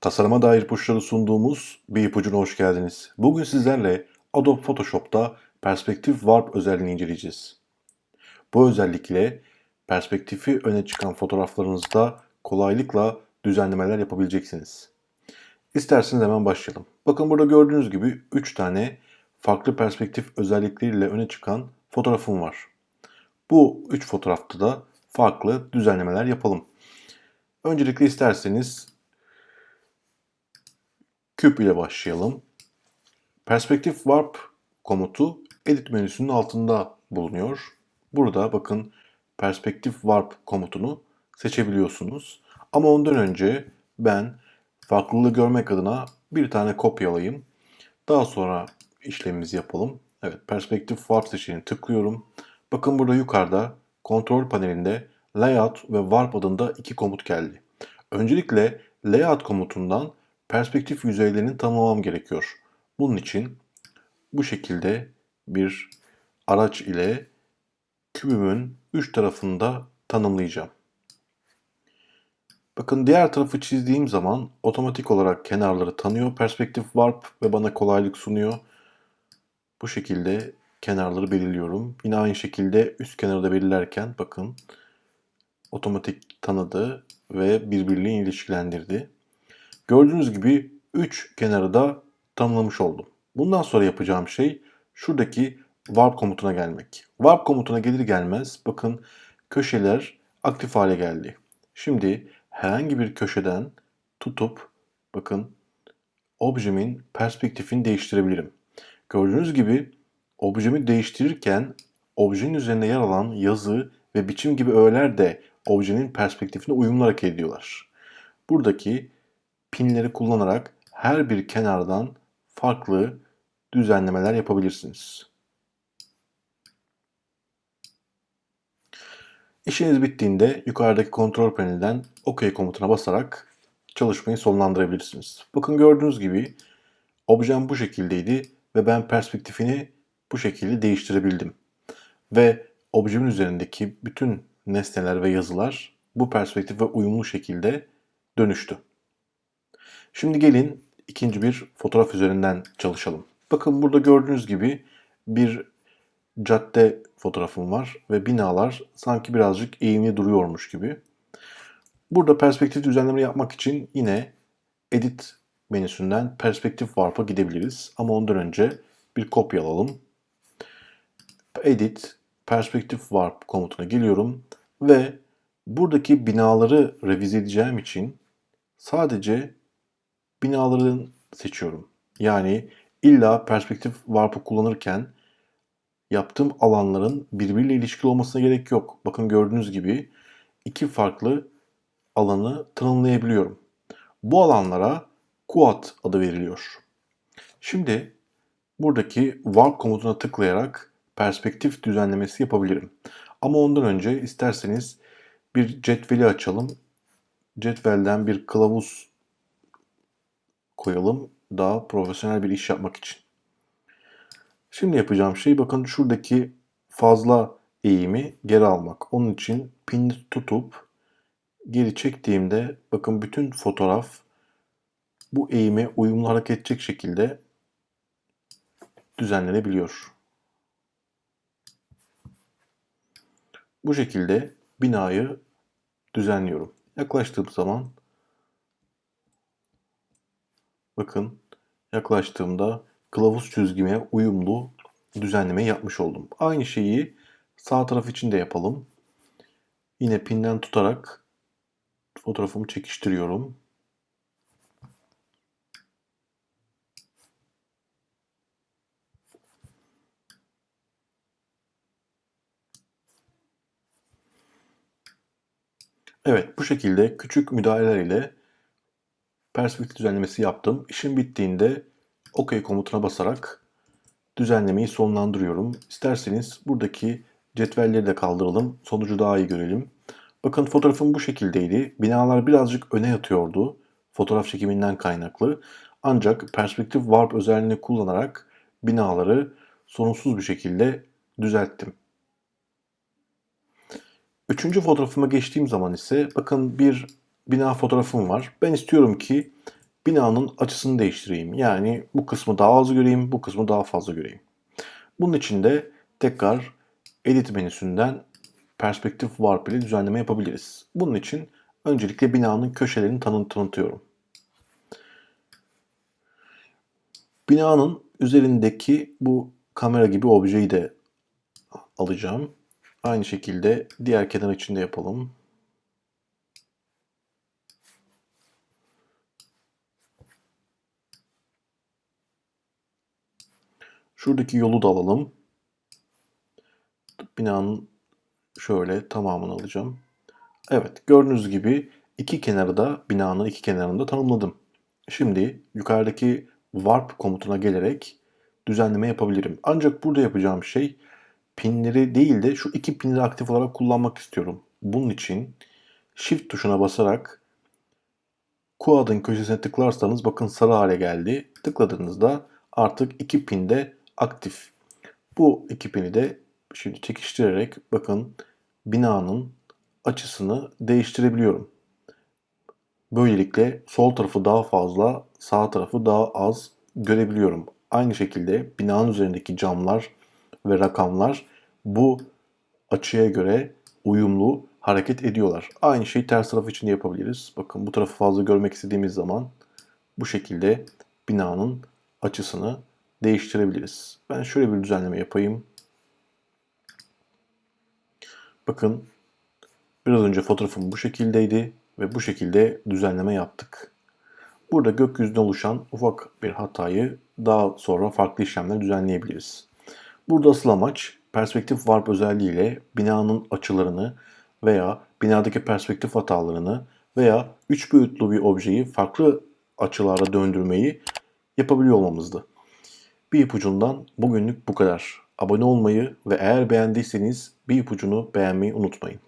Tasarıma dair ipuçları sunduğumuz bir ipucuna hoş geldiniz. Bugün sizlerle Adobe Photoshop'ta perspektif warp özelliğini inceleyeceğiz. Bu özellikle perspektifi öne çıkan fotoğraflarınızda kolaylıkla düzenlemeler yapabileceksiniz. İsterseniz hemen başlayalım. Bakın burada gördüğünüz gibi 3 tane farklı perspektif özellikleriyle öne çıkan fotoğrafım var. Bu 3 fotoğrafta da farklı düzenlemeler yapalım. Öncelikle isterseniz küp ile başlayalım. Perspektif Warp komutu Edit menüsünün altında bulunuyor. Burada bakın Perspektif Warp komutunu seçebiliyorsunuz. Ama ondan önce ben farklılığı görmek adına bir tane kopyalayayım. Daha sonra işlemimizi yapalım. Evet, Perspektif Warp seçeneğini tıklıyorum. Bakın burada yukarıda kontrol panelinde Layout ve Warp adında iki komut geldi. Öncelikle Layout komutundan perspektif yüzeylerini tanımlamam gerekiyor. Bunun için bu şekilde bir araç ile kübümün üç tarafını da tanımlayacağım. Bakın diğer tarafı çizdiğim zaman otomatik olarak kenarları tanıyor. Perspektif Warp ve bana kolaylık sunuyor. Bu şekilde kenarları belirliyorum. Yine aynı şekilde üst kenarı da belirlerken bakın otomatik tanıdı ve birbirliğini ilişkilendirdi. Gördüğünüz gibi 3 kenarı da tanımlamış oldum. Bundan sonra yapacağım şey şuradaki warp komutuna gelmek. Warp komutuna gelir gelmez bakın köşeler aktif hale geldi. Şimdi herhangi bir köşeden tutup bakın objemin perspektifini değiştirebilirim. Gördüğünüz gibi objemi değiştirirken objenin üzerinde yer alan yazı ve biçim gibi öğeler de objenin perspektifine uyumlu hareket ediyorlar. Buradaki pinleri kullanarak her bir kenardan farklı düzenlemeler yapabilirsiniz. İşiniz bittiğinde yukarıdaki kontrol panelinden OK komutuna basarak çalışmayı sonlandırabilirsiniz. Bakın gördüğünüz gibi objem bu şekildeydi ve ben perspektifini bu şekilde değiştirebildim. Ve objemin üzerindeki bütün nesneler ve yazılar bu perspektife uyumlu şekilde dönüştü. Şimdi gelin ikinci bir fotoğraf üzerinden çalışalım. Bakın burada gördüğünüz gibi bir cadde fotoğrafım var ve binalar sanki birazcık eğimli duruyormuş gibi. Burada perspektif düzenleme yapmak için yine Edit menüsünden Perspektif Warp'a gidebiliriz. Ama ondan önce bir kopya alalım. Edit, Perspektif Warp komutuna geliyorum ve buradaki binaları revize edeceğim için sadece binaların seçiyorum. Yani illa perspektif warp'ı kullanırken yaptığım alanların birbiriyle ilişkili olmasına gerek yok. Bakın gördüğünüz gibi iki farklı alanı tanımlayabiliyorum. Bu alanlara quad adı veriliyor. Şimdi buradaki warp komutuna tıklayarak perspektif düzenlemesi yapabilirim. Ama ondan önce isterseniz bir cetveli açalım. Cetvelden bir kılavuz koyalım daha profesyonel bir iş yapmak için. Şimdi yapacağım şey bakın şuradaki fazla eğimi geri almak. Onun için pin tutup geri çektiğimde bakın bütün fotoğraf bu eğime uyumlu hareket edecek şekilde düzenlenebiliyor. Bu şekilde binayı düzenliyorum. Yaklaştığım zaman bakın yaklaştığımda kılavuz çizgime uyumlu düzenleme yapmış oldum. Aynı şeyi sağ taraf için de yapalım. Yine pinden tutarak fotoğrafımı çekiştiriyorum. Evet bu şekilde küçük müdahaleler ile perspektif düzenlemesi yaptım. İşim bittiğinde OK komutuna basarak düzenlemeyi sonlandırıyorum. İsterseniz buradaki cetvelleri de kaldıralım. Sonucu daha iyi görelim. Bakın fotoğrafım bu şekildeydi. Binalar birazcık öne yatıyordu. Fotoğraf çekiminden kaynaklı. Ancak perspektif warp özelliğini kullanarak binaları sorunsuz bir şekilde düzelttim. Üçüncü fotoğrafıma geçtiğim zaman ise bakın bir bina fotoğrafım var. Ben istiyorum ki binanın açısını değiştireyim. Yani bu kısmı daha az göreyim, bu kısmı daha fazla göreyim. Bunun için de tekrar Edit menüsünden Perspektif Warp ile düzenleme yapabiliriz. Bunun için öncelikle binanın köşelerini tanı tanıtıyorum. Binanın üzerindeki bu kamera gibi objeyi de alacağım. Aynı şekilde diğer kenar için de yapalım. Şuradaki yolu da alalım. Binanın şöyle tamamını alacağım. Evet gördüğünüz gibi iki kenarı da binanın iki kenarını da tanımladım. Şimdi yukarıdaki warp komutuna gelerek düzenleme yapabilirim. Ancak burada yapacağım şey pinleri değil de şu iki pinleri aktif olarak kullanmak istiyorum. Bunun için Shift tuşuna basarak Quad'ın köşesine tıklarsanız bakın sarı hale geldi. Tıkladığınızda artık iki pin de aktif. Bu iki de şimdi çekiştirerek bakın binanın açısını değiştirebiliyorum. Böylelikle sol tarafı daha fazla, sağ tarafı daha az görebiliyorum. Aynı şekilde binanın üzerindeki camlar ve rakamlar bu açıya göre uyumlu hareket ediyorlar. Aynı şeyi ters taraf için de yapabiliriz. Bakın bu tarafı fazla görmek istediğimiz zaman bu şekilde binanın açısını değiştirebiliriz. Ben şöyle bir düzenleme yapayım. Bakın biraz önce fotoğrafım bu şekildeydi ve bu şekilde düzenleme yaptık. Burada gökyüzünde oluşan ufak bir hatayı daha sonra farklı işlemler düzenleyebiliriz. Burada asıl amaç perspektif warp özelliğiyle binanın açılarını veya binadaki perspektif hatalarını veya 3 boyutlu bir objeyi farklı açılarda döndürmeyi yapabiliyor olmamızdı. Bir ipucundan bugünlük bu kadar. Abone olmayı ve eğer beğendiyseniz bir ipucunu beğenmeyi unutmayın.